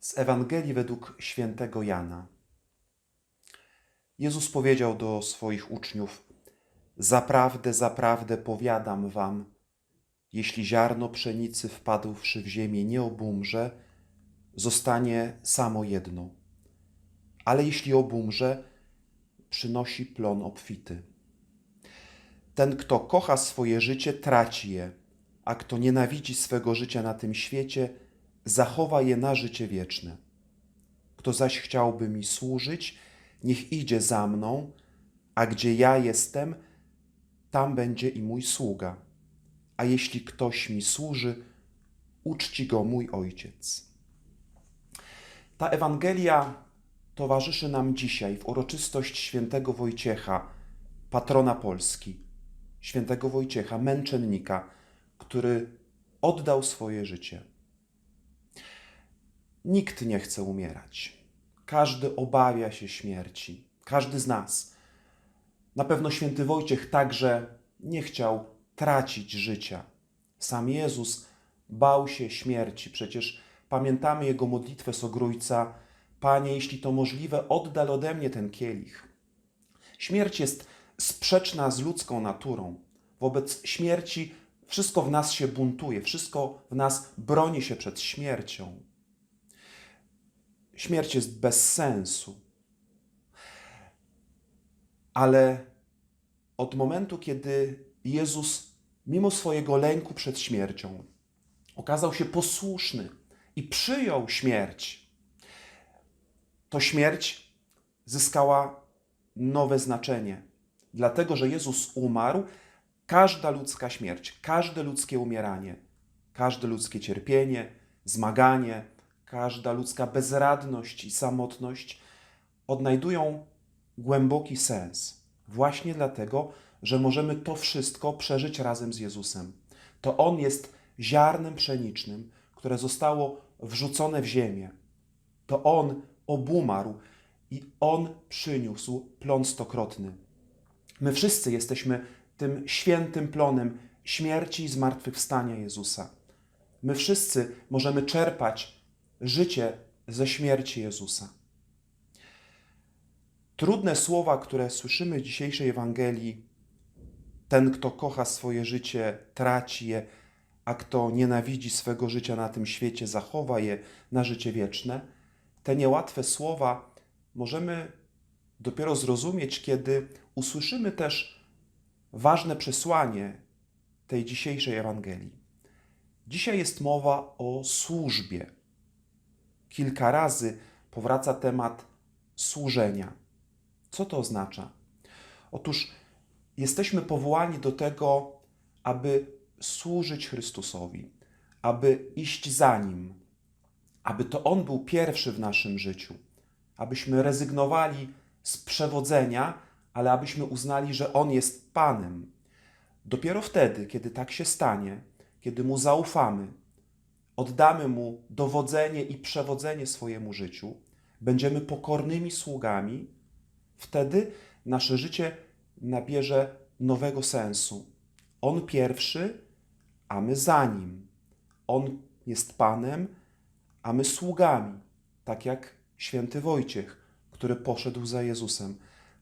Z Ewangelii według świętego Jana. Jezus powiedział do swoich uczniów: Zaprawdę, zaprawdę powiadam wam, jeśli ziarno pszenicy wpadłszy w ziemię nie obumrze, zostanie samo jedno. Ale jeśli obumrze, przynosi plon obfity. Ten, kto kocha swoje życie, traci je, a kto nienawidzi swego życia na tym świecie, zachowa je na życie wieczne. Kto zaś chciałby mi służyć, niech idzie za mną, a gdzie ja jestem, tam będzie i mój sługa. A jeśli ktoś mi służy, uczci go mój ojciec. Ta Ewangelia towarzyszy nam dzisiaj w uroczystość świętego Wojciecha, patrona Polski, świętego Wojciecha, męczennika, który oddał swoje życie. Nikt nie chce umierać. Każdy obawia się śmierci. Każdy z nas. Na pewno święty Wojciech także nie chciał tracić życia. Sam Jezus bał się śmierci. Przecież pamiętamy jego modlitwę z ogrójca: Panie, jeśli to możliwe, oddal ode mnie ten kielich. Śmierć jest sprzeczna z ludzką naturą. Wobec śmierci wszystko w nas się buntuje, wszystko w nas broni się przed śmiercią. Śmierć jest bez sensu. Ale od momentu, kiedy Jezus, mimo swojego lęku przed śmiercią, okazał się posłuszny i przyjął śmierć, to śmierć zyskała nowe znaczenie. Dlatego, że Jezus umarł, każda ludzka śmierć, każde ludzkie umieranie, każde ludzkie cierpienie, zmaganie, każda ludzka bezradność i samotność odnajdują głęboki sens. Właśnie dlatego, że możemy to wszystko przeżyć razem z Jezusem. To On jest ziarnem pszenicznym, które zostało wrzucone w ziemię. To On obumarł i On przyniósł plon stokrotny. My wszyscy jesteśmy tym świętym plonem śmierci i zmartwychwstania Jezusa. My wszyscy możemy czerpać życie ze śmierci Jezusa. Trudne słowa, które słyszymy w dzisiejszej Ewangelii, ten, kto kocha swoje życie, traci je, a kto nienawidzi swego życia na tym świecie, zachowa je na życie wieczne, te niełatwe słowa możemy dopiero zrozumieć, kiedy usłyszymy też ważne przesłanie tej dzisiejszej Ewangelii. Dzisiaj jest mowa o służbie. Kilka razy powraca temat służenia. Co to oznacza? Otóż jesteśmy powołani do tego, aby służyć Chrystusowi, aby iść za Nim, aby to On był pierwszy w naszym życiu, abyśmy rezygnowali z przewodzenia, ale abyśmy uznali, że On jest Panem. Dopiero wtedy, kiedy tak się stanie, kiedy Mu zaufamy, oddamy Mu dowodzenie i przewodzenie swojemu życiu, będziemy pokornymi sługami, wtedy nasze życie nabierze nowego sensu. On pierwszy, a my za nim. On jest Panem, a my sługami, tak jak święty Wojciech, który poszedł za Jezusem.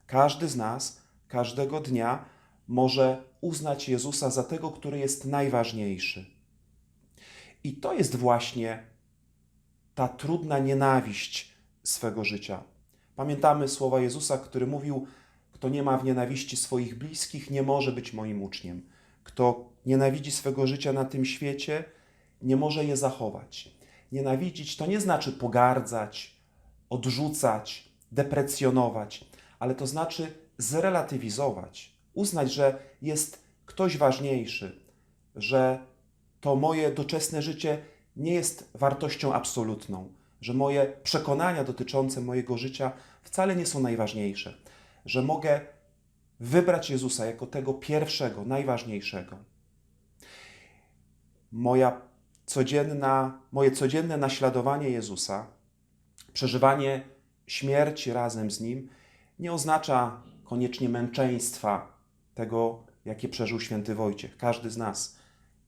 Każdy z nas, każdego dnia może uznać Jezusa za tego, który jest najważniejszy. I to jest właśnie ta trudna nienawiść swego życia. Pamiętamy słowa Jezusa, który mówił: Kto nie ma w nienawiści swoich bliskich, nie może być moim uczniem. Kto nienawidzi swego życia na tym świecie, nie może je zachować. Nienawidzić to nie znaczy pogardzać, odrzucać, deprecjonować, ale to znaczy zrelatywizować, uznać, że jest ktoś ważniejszy, że to moje doczesne życie nie jest wartością absolutną, że moje przekonania dotyczące mojego życia wcale nie są najważniejsze, że mogę wybrać Jezusa jako tego pierwszego, najważniejszego. Moja codzienna, moje codzienne naśladowanie Jezusa, przeżywanie śmierci razem z Nim, nie oznacza koniecznie męczeństwa tego, jakie przeżył święty Wojciech. Każdy z nas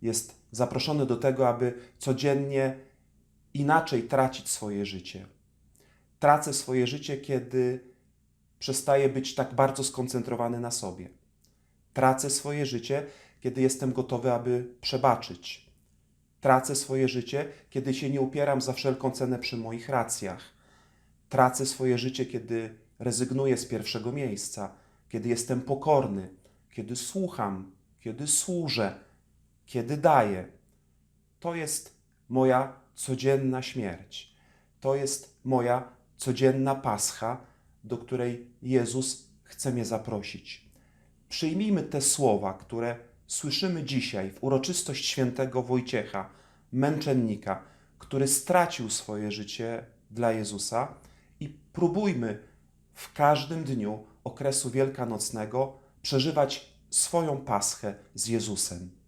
jest zaproszony do tego, aby codziennie inaczej tracić swoje życie. Tracę swoje życie, kiedy przestaję być tak bardzo skoncentrowany na sobie. Tracę swoje życie, kiedy jestem gotowy, aby przebaczyć. Tracę swoje życie, kiedy się nie upieram za wszelką cenę przy moich racjach. Tracę swoje życie, kiedy rezygnuję z pierwszego miejsca, kiedy jestem pokorny, kiedy słucham, kiedy służę, kiedy daję. To jest moja codzienna śmierć. To jest moja codzienna pascha, do której Jezus chce mnie zaprosić. Przyjmijmy te słowa, które słyszymy dzisiaj w uroczystość świętego Wojciecha, męczennika, który stracił swoje życie dla Jezusa i próbujmy w każdym dniu okresu wielkanocnego przeżywać swoją paschę z Jezusem.